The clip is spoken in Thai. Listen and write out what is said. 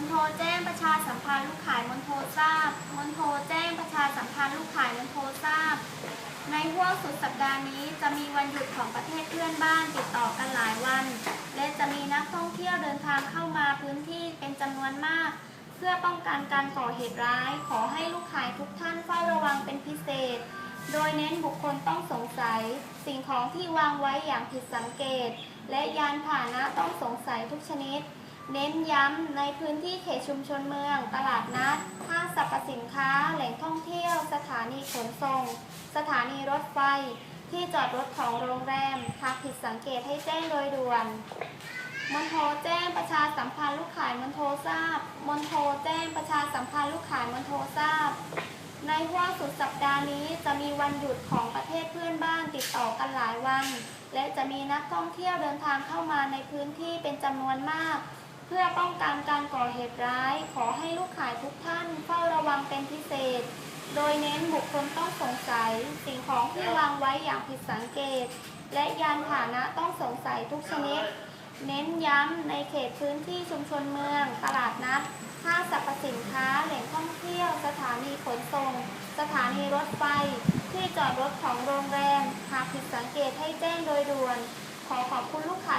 ณโทรแจ้งประชาสัมพันธ์ลูกขายมณโทรทราบมณโทรแจ้งประชาสัมพันธ์ลูกขายมณโทรทราบ ในห่วงสุดสัปดาห์นี้จะมีวันหยุดของประเทศเพื่อนบ้านติดต่อกันหลายวัน และจะมีนักท่องเที่ยวเดินทางเข้ามาพื้นที่เป็นจำนวนมาก เพื่อป้องกันการก่อเหตุร้าย ขอให้ลูกขายทุกท่านเฝ้าระวังเป็นพิเศษ โดยเน้นบุคคลต้องสงสัย สิ่งของที่วางไว้อย่างผิดสังเกต และยานพาหนะต้องสงสัยทุกชนิด เน้นย้ำในพื้นที่เขตชุมชนเมือง ตลาดนัดห้างสรรพสินค้า แหล่งท่องเที่ยว สถานีขนส่ง สถานีรถไฟ ที่จอดรถของโรงแรม หากผิดสังเกตให้แจ้งโดยด่วนมณโทรแจ้งประชาสัมพันธ์ลูกขายมณโทรทราบมณโทรแจ้งประชาสัมพันธ์ลูกขายมณโทรทราบ ในห่วงสุดสัปดาห์นี้จะมีวันหยุดของประเทศเพื่อนบ้านติดต่อกันหลายวัน และจะมีนักท่องเที่ยวเดินทางเข้ามาในพื้นที่เป็นจำนวนมาก พื่อป้องกันการก่อเหตุร้าย ขอให้ลูกขายทุกท่านเฝ้าระวังเป็นพิเศษ โดยเน้นบุคคลต้องสงสัย สิ่งของที่วางไว้อย่างผิดสังเกต และยานพาหนะต้องสงสัยทุกชนิด เน้นย้ำในเขตพื้นที่ชุมชนเมือง ตลาดนัดห้างสรรพสินค้าแหล่งท่องเที่ยว สถานีขนส่ง สถานีรถไฟ ที่จอดรถของโรงแรม หากผิดสังเกตให้แจ้งโดยด่วน ขอขอบคุณลูกขา